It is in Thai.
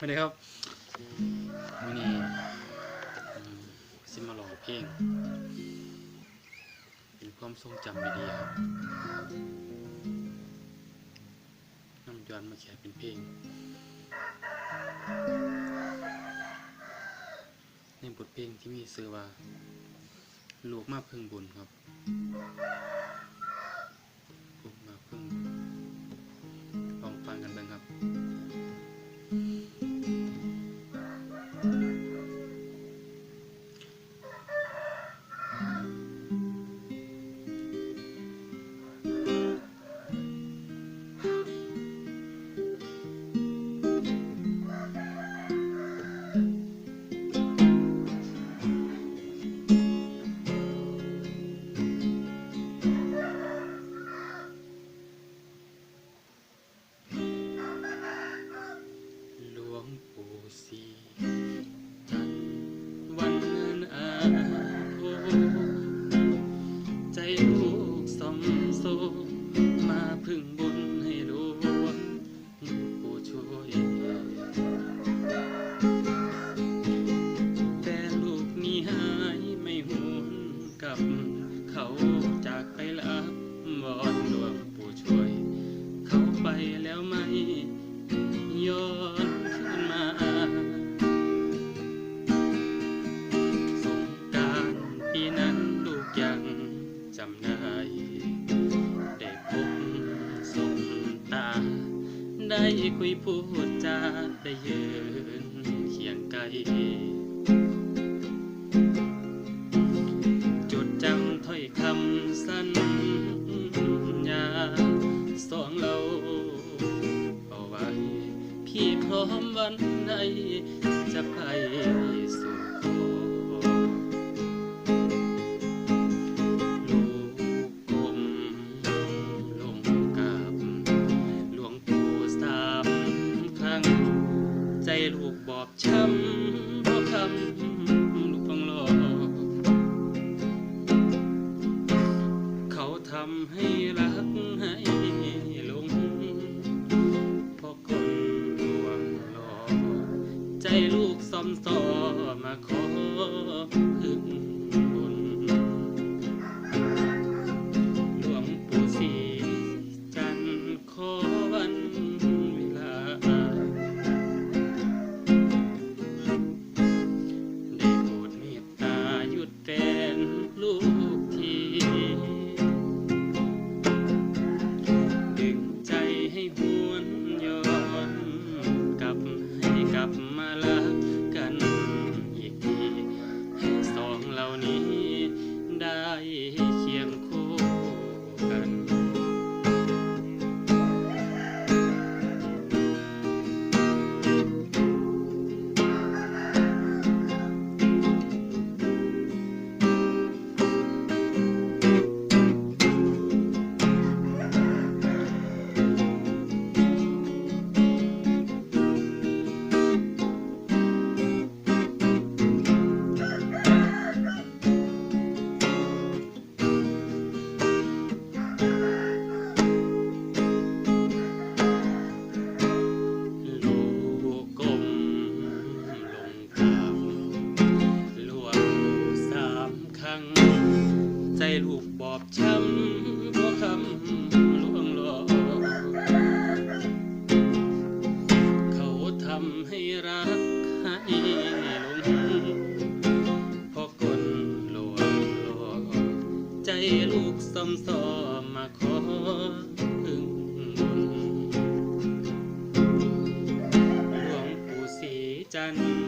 ไม่ได้ครับวันนี้ซิมาลองเพลงเป็นความทรงจำดีๆครับน้ำย้อนมาแค่เป็นเพลง ในบทเพลงที่มีชื่อว่าลูกมาพึ่งบุญครับลูกมาพึ่งบุญลองฟังกันบ้างครับ ปู่ศรีจันวันเนินอาโทใจลูกสมโซมาพึ่งบุญให้หลวงปู่ช่วยแต่ลูกนี้หายไม่หวนกับเขาจากไปล้ววอนหลวงปู่ช่วย เขาไปแล้วไม่ย้อน ได้คุยพูดจาได้ยืนเคียงไกลจดจำถ้อยคำสัญญาสองเราเอาไว้ พี่พร้อมวันไห อบช้ำเพราะคำลูกฟังหลอกเขาทำให้รักให้หลงเพราะคนลวงหลอกใจลูกซอมซอมาขอพึ่ง ลูกซอมสอมาขอพึ่งมนหลวงปู่ศรีจันทร์